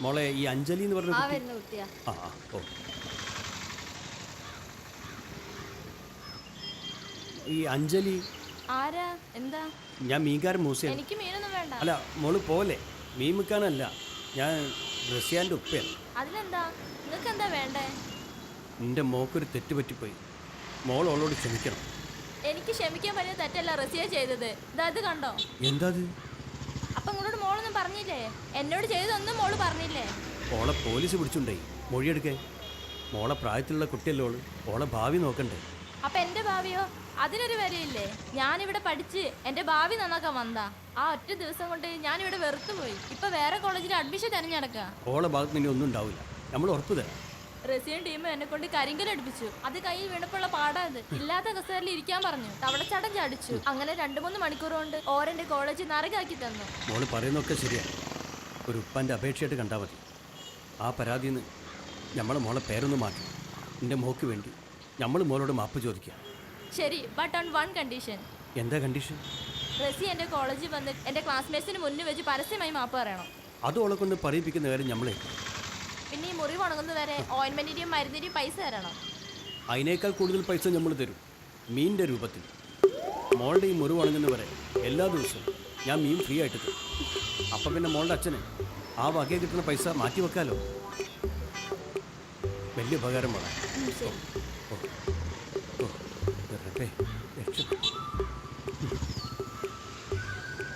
മോളെ ഈ അഞ്ജലി എന്ന് പറഞ്ഞ ആ കുട്ടി- വരുന്ന കുട്ടിയാ. ആ ആ, ഓ. ഈ അഞ്ജലി ആരാ? എന്താ? ഞാൻ മീൻകാരൻ മൂസയാണ്. എനിക്ക് മീനൊന്നും വേണ്ട. അല്ല മോൾ പോലെ മീൻ വിൽക്കാനല്ല. ഞാൻ റഷ്യാന്റെ ഉപ്പയാണ്. അതിനെന്താ നിങ്ങൾക്ക് എന്താ വേണ്ടേ? നിന്റെ മോക്കൊരു തെറ്റ് പറ്റിപ്പോയി. മോൾ അവളോട് ക്ഷമിക്കണം. എനിക്ക് ക്ഷമിക്കാൻ പറ്റിയ തെറ്റല്ല റസിയ ചെയ്തത്. ഇതാ ഇത് കണ്ടോ? എന്താ അത്? അപ്പൊ നിങ്ങളോട് പറഞ്ഞില്ലേ? എന്നോട് ചെയ്തൊന്നും മോൾ പറഞ്ഞില്ലേ? മോളെ പോലീസ് പിടിച്ചുണ്ടേ. മൊഴിയെടുക്കേ. മോളെ പ്രായത്തിലുള്ള കുട്ടിയല്ലേ മോളെ ഭാവി നോക്കണ്ടേ. അപ്പൊ എന്റെ ഭാവിയോ? അതിനൊരു വിലയില്ലേ? ഞാനിവിടെ പഠിച്ച് എന്റെ ഭാവി നന്നാക്കാൻ വന്നതാ. ആ ഒറ്റ ദിവസം കൊണ്ട് ഞാനിവിടെ വെറുത്തു പോയി ഇപ്പൊ വേറെ കോളേജിൽ അഡ്മിഷൻ തിരഞ്ഞെടുക്കാം ഓളെ ഭാഗത്ത് നിന്നെ ഒന്നും ഉണ്ടാവില്ല. നമ്മൾ ഉറപ്പ് തരാം. റസിയൻ ടീം എന്നെ കൊണ്ട് കരിങ്കലടിപ്പിച്ചു അത് കയ്യിൽ വീണപ്പോഴുള്ള പാടാണ് അത് ഇല്ലാത്ത കസേരയിൽ ഇരിക്കാൻ പറഞ്ഞു. തവളച്ചാട്ടം ചാടിച്ചു. അങ്ങനെ രണ്ടു മൂന്ന് മണിക്കൂർ കൊണ്ട് ഓരന്റെ കോളേജ് നരകാക്കി തന്നു. മോൾ പറയുന്നൊക്കെ ശരിയാ. ഒരു ഉപ്പാന്റെ അപേക്ഷയായിട്ട് കണ്ടാൽ മതി. ആ പരാതിന്ന് നിന്ന് നമ്മളെ മോളെ പേരൊന്ന് മാറ്റി. എന്റെ മോക്ക് വേണ്ടി നമ്മൾ മോളോട് മാപ്പ് ചോദിക്കാം. ശരി ബട്ട് ഓൺ വൺ കണ്ടീഷൻ എന്താ കണ്ടീഷൻ റസി എന്റെ കോളേജിൽ വന്ന് എന്റെ ക്ലാസ്മേറ്റ്സിന് മുന്നിൽ വെച്ച് പരസ്യമായി മാപ്പ് പറയണം. അത് ഓളെ കൊണ്ട് പറയിപ്പിക്കുന്ന കാര്യം നമ്മളെ പിന്നെ ഈ മുറിവ് ഉണങ്ങുന്നവരെ ഓയിൻമെന്റിന്റെയും മരുന്നിന്റെയും പൈസ തരണം അതിനേക്കാൾ കൂടുതൽ പൈസ നമ്മൾ തരും മീനിന്റെ രൂപത്തിൽ മോളുടെ ഈ മുറിവ് ഉണങ്ങുന്നവരെ എല്ലാ ദിവസവും ഞാൻ മീൻ ഫ്രീ ആയിട്ട് തരും അപ്പം പിന്നെ മോളുടെ അച്ഛന് ആ വകയെ കിട്ടുന്ന പൈസ മാറ്റി വെക്കാലോ വലിയ ഉപകാരം വേണം ഓ ഓ ഓ